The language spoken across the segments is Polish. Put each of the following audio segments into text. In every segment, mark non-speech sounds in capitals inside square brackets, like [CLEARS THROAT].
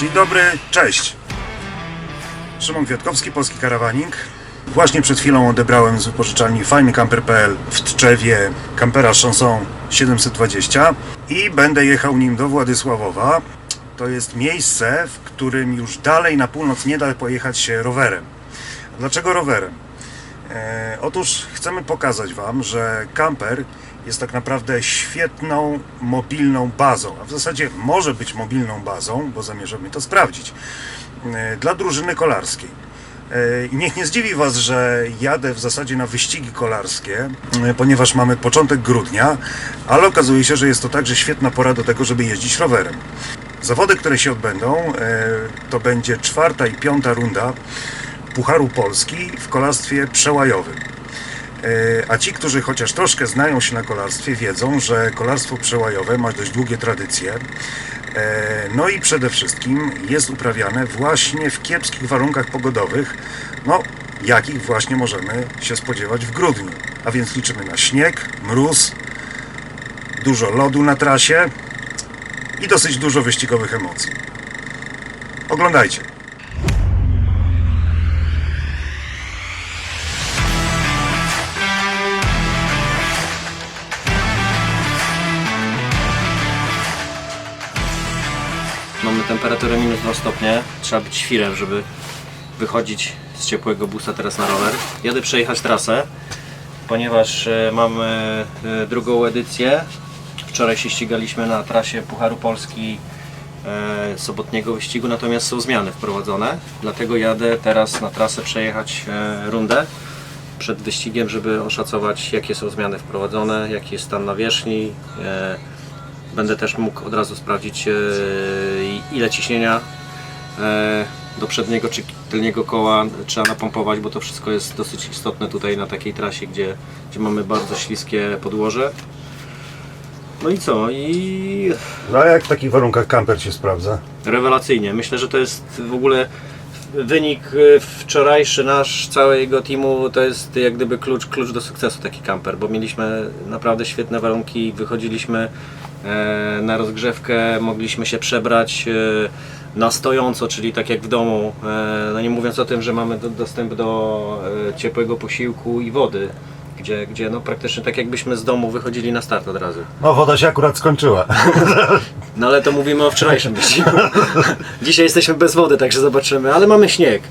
Dzień dobry, cześć. Szymon Kwiatkowski, Polski Karawaning. Właśnie przed chwilą odebrałem z wypożyczalni fajnykamper.pl w Tczewie kampera Chanson 720 i będę jechał nim do Władysławowa. To jest miejsce, w którym już dalej na północ nie da pojechać się rowerem. Dlaczego rowerem? E, otóż chcemy pokazać Wam, że kamper jest tak naprawdę świetną mobilną bazą, a w zasadzie może być mobilną bazą, bo zamierzamy to sprawdzić, e, dla drużyny kolarskiej. E, I niech nie zdziwi Was, że jadę w zasadzie na wyścigi kolarskie, ponieważ mamy początek grudnia, ale okazuje się, że jest to także świetna pora do tego, żeby jeździć rowerem. Zawody, które się odbędą, to będzie czwarta i piąta runda Pucharu Polski w kolarstwie przełajowym. E, A ci, którzy chociaż troszkę znają się na kolarstwie, wiedzą, że kolarstwo przełajowe ma dość długie tradycje. E, No i przede wszystkim jest uprawiane właśnie w kiepskich warunkach pogodowych, no jakich właśnie możemy się spodziewać w grudniu. A więc liczymy na śnieg, mróz, dużo lodu na trasie i dosyć dużo wyścigowych emocji. Oglądajcie. Temperaturę minus 2 stopnie. Trzeba być świrem, żeby wychodzić z ciepłego busa teraz na rower. Jadę przejechać trasę, ponieważ e, mamy e, drugą edycję. Wczoraj się ścigaliśmy na trasie Pucharu Polski e, sobotniego wyścigu, natomiast są zmiany wprowadzone. Dlatego jadę teraz na trasę przejechać e, rundę przed wyścigiem, żeby oszacować jakie są zmiany wprowadzone, jaki jest stan nawierzchni. Będę też mógł od razu sprawdzić e, ile ciśnienia e, do przedniego czy tylniego koła trzeba napompować, bo to wszystko jest dosyć istotne tutaj na takiej trasie, gdzie, gdzie mamy bardzo śliskie podłoże. No i co? I No a jak w takich warunkach kamper się sprawdza? rewelacyjnie. Myślę, że to jest w ogóle wynik e, wczorajszy nasz, całego teamu, to jest jak gdyby klucz, klucz do sukcesu taki kamper, bo mieliśmy naprawdę świetne warunki, wychodziliśmy na rozgrzewkę, mogliśmy się przebrać e, na stojąco, czyli tak jak w domu, e, no nie mówiąc o tym, że mamy do, dostęp do e, ciepłego posiłku i wody, gdzie, gdzie no praktycznie tak jakbyśmy z domu wychodzili na start od razu. No woda się akurat skończyła. [LAUGHS] No ale to mówimy o wczorajszym wyścigu. [LAUGHS] Dzisiaj jesteśmy bez wody, także zobaczymy, ale mamy śnieg.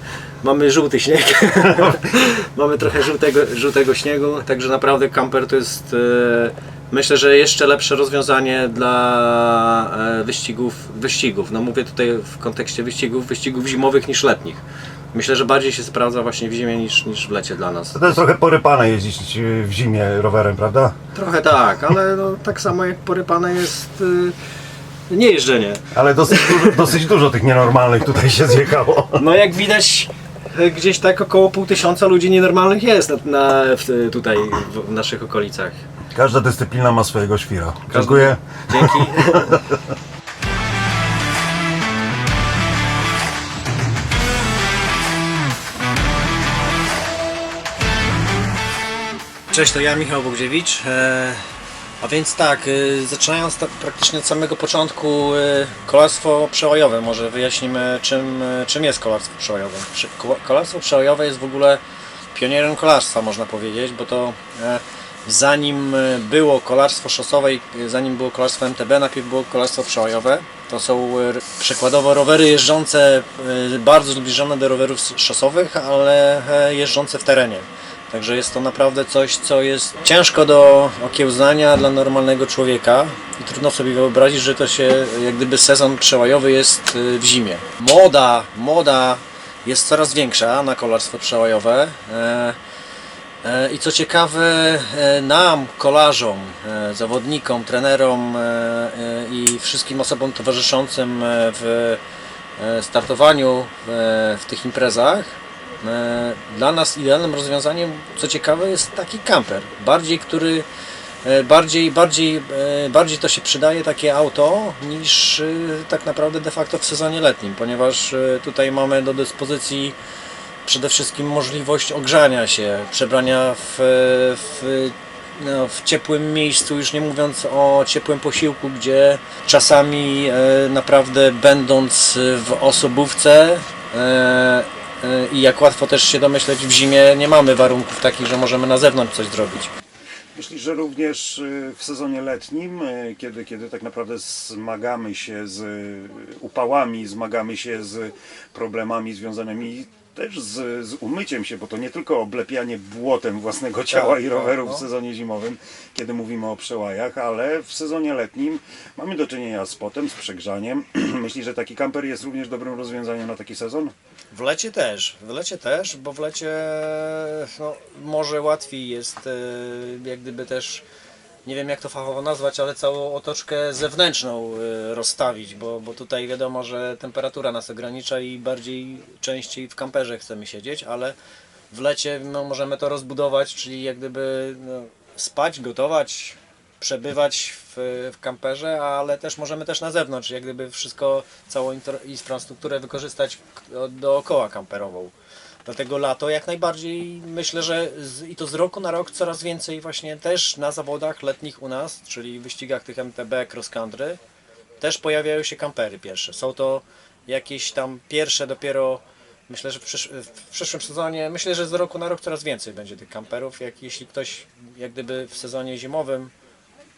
Mamy żółty śnieg. [LAUGHS] mamy trochę żółtego, żółtego śniegu, także naprawdę kamper to jest e, myślę, że jeszcze lepsze rozwiązanie dla e, wyścigów, wyścigów. No mówię tutaj w kontekście wyścigów, wyścigów zimowych niż letnich. Myślę, że bardziej się sprawdza właśnie w zimie niż, niż w lecie dla nas. To jest trochę porypane jeździć y, w zimie rowerem, prawda? Trochę tak, ale no, tak samo jak porypane jest y, niejeżdżenie. Ale dosyć dużo, dosyć dużo tych nienormalnych tutaj się zjechało. No jak widać e, gdzieś tak około pół tysiąca ludzi nienormalnych jest na, na, w, tutaj w, w naszych okolicach. Każda dyscyplina ma swojego świra. Dziękuję. Dzięki. Cześć, to ja Michał Bogdziewicz. E, a więc tak, e, zaczynając tak praktycznie od samego początku, e, kolarstwo przełajowe. Może wyjaśnimy czym, czym jest kolarstwo przełajowe. Kolarstwo przełajowe jest w ogóle pionierem kolarstwa, można powiedzieć, bo to zanim e, było kolarstwo szosowe i e, zanim było kolarstwo MTB, najpierw było kolarstwo przełajowe. To są e, przykładowo rowery jeżdżące bardzo zbliżone do rowerów szosowych, ale jeżdżące w terenie. Także jest to naprawdę coś, co jest ciężko do okiełznania dla normalnego człowieka i trudno sobie wyobrazić, że to się, jak gdyby sezon przełajowy jest w zimie. Moda, moda jest coraz większa na kolarstwo przełajowe. E, I co ciekawe, e, nam, kolarzom, e, zawodnikom, trenerom i wszystkim osobom towarzyszącym w startowaniu w tych imprezach, dla nas idealnym rozwiązaniem, co ciekawe, jest taki kamper. Bardziej, który bardziej, bardziej, bardziej to się przydaje takie auto niż tak naprawdę de facto w sezonie letnim, ponieważ tutaj mamy do dyspozycji przede wszystkim możliwość ogrzania się, przebrania w, w no, w ciepłym miejscu, już nie mówiąc o ciepłym posiłku, gdzie czasami e, naprawdę będąc w osobówce e, e, i jak łatwo też się domyśleć w zimie nie mamy warunków takich, że możemy na zewnątrz coś zrobić. Myślisz, że również w sezonie letnim, kiedy, kiedy tak naprawdę zmagamy się z upałami, zmagamy się z problemami związanymi też z, z umyciem się, bo to nie tylko oblepianie błotem własnego ciała Tak, i tak, rowerów no. w sezonie zimowym, kiedy mówimy o przełajach, ale w sezonie letnim mamy do czynienia z potem, z przegrzaniem. [CLEARS THROAT] Myślisz, że taki kamper jest również dobrym rozwiązaniem na taki sezon? W lecie też, w lecie też, bo w lecie no, może łatwiej jest e, jak gdyby też, nie wiem jak to fachowo nazwać, ale całą otoczkę zewnętrzną e, rozstawić, bo, bo tutaj wiadomo, że temperatura nas ogranicza i bardziej częściej w kamperze chcemy siedzieć, ale w lecie no, możemy to rozbudować, czyli jak gdyby no, spać, gotować, przebywać w, w kamperze, ale też możemy też na zewnątrz, jak gdyby wszystko, całą infrastrukturę wykorzystać dookoła kamperową. Dlatego lato jak najbardziej myślę, że z, i to z roku na rok coraz więcej właśnie też na zawodach letnich u nas, czyli wyścigach tych MTB, cross country, też pojawiają się kampery pierwsze. Są to jakieś tam pierwsze dopiero, myślę, że w, przysz w przyszłym sezonie, myślę, że z roku na rok coraz więcej będzie tych kamperów. Jak, jeśli ktoś jak gdyby w sezonie zimowym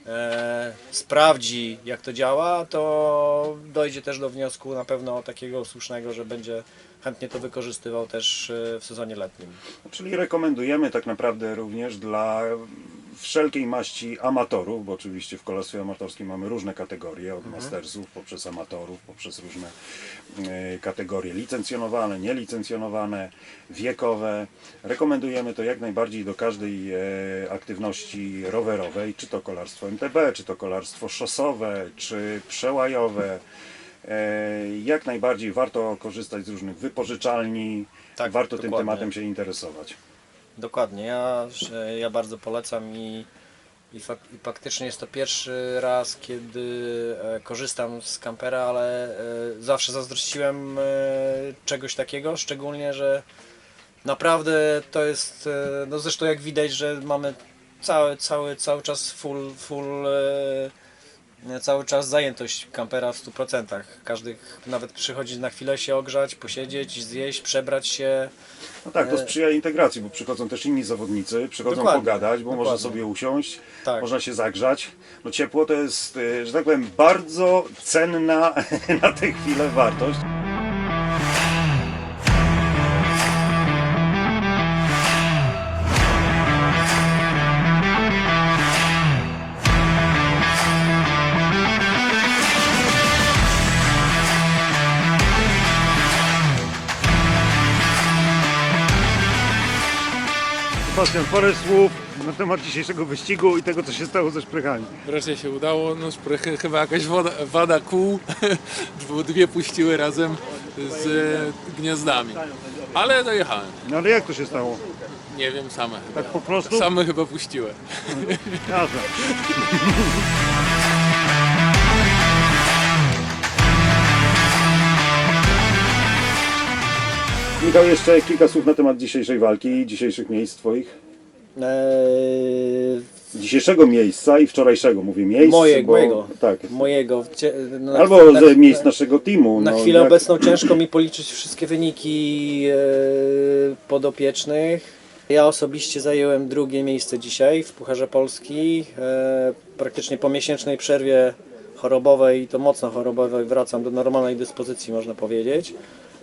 e, sprawdzi jak to działa, to dojdzie też do wniosku na pewno takiego słusznego, że będzie chętnie to wykorzystywał też e, w sezonie letnim. Czyli rekomendujemy tak naprawdę również dla wszelkiej maści amatorów, bo oczywiście w kolarstwie amatorskim mamy różne kategorie, od mastersów poprzez amatorów, poprzez różne e, kategorie licencjonowane, nielicencjonowane, wiekowe. Rekomendujemy to jak najbardziej do każdej e, aktywności rowerowej, czy to kolarstwo MTB, czy to kolarstwo szosowe, czy przełajowe. E, Jak najbardziej warto korzystać z różnych wypożyczalni, Tak, warto tym dokładnie. tematem się interesować. Dokładnie, ja, ja bardzo polecam i, i, fak, i faktycznie jest to pierwszy raz, kiedy e, korzystam z kampera, ale e, zawsze zazdrościłem e, czegoś takiego, szczególnie, że naprawdę to jest, no zresztą jak widać, że mamy cały, cały, cały czas full, full cały czas zajętość kampera w 100%. Każdy nawet przychodzi na chwilę się ogrzać, posiedzieć, zjeść, przebrać się. No tak, to sprzyja integracji, bo przychodzą też inni zawodnicy, przychodzą Dokładnie, pogadać, bo można dokładnie. sobie usiąść, Tak. można się zagrzać. No ciepło to jest, y, że tak powiem, bardzo cenna [LAUGHS] na tę chwilę wartość. Sebastian, parę słów na temat dzisiejszego wyścigu i tego, co się stało ze szprychami. Wreszcie się udało, no szprychy, chyba jakaś woda, wada kół, [LAUGHS] dwie puściły razem z e, gniazdami. Ale dojechałem. No ale jak to się stało? Nie wiem, same chyba. Tak po prostu? Same chyba puściły. Jasne. [LAUGHS] Michał, jeszcze kilka słów na temat dzisiejszej walki i dzisiejszych miejsc Twoich. Eee, Dzisiejszego miejsca i wczorajszego, mówię miejsc. Moje- bo, mojego. Tak. mojego. cie- Na, Albo na, ze miejsc naszego teamu. na no, chwilę jak- obecną ciężko mi policzyć wszystkie wyniki e, podopiecznych. Ja osobiście zająłem drugie miejsce dzisiaj w Pucharze Polski. E, praktycznie po miesięcznej przerwie chorobowej, i to mocno chorobowej, wracam do normalnej dyspozycji, można powiedzieć.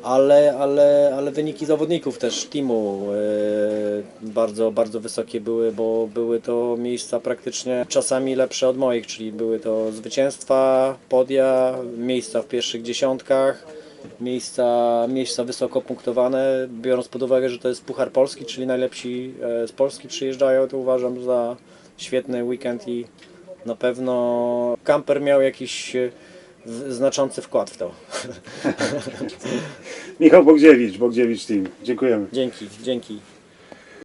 Ale, ale, ale wyniki zawodników też teamu e, bardzo, bardzo wysokie były, bo były to miejsca praktycznie czasami lepsze od moich, czyli były to zwycięstwa, podia, miejsca w pierwszych dziesiątkach, miejsca, miejsca wysoko punktowane, biorąc pod uwagę, że to jest Puchar Polski, czyli najlepsi e, z Polski przyjeżdżają, to uważam za świetny weekend i na pewno kamper miał jakiś znaczący wkład w to. [LAUGHS] Michał Bogdziewicz, Bogdziewicz Team. Dziękujemy. Dzięki, dzięki.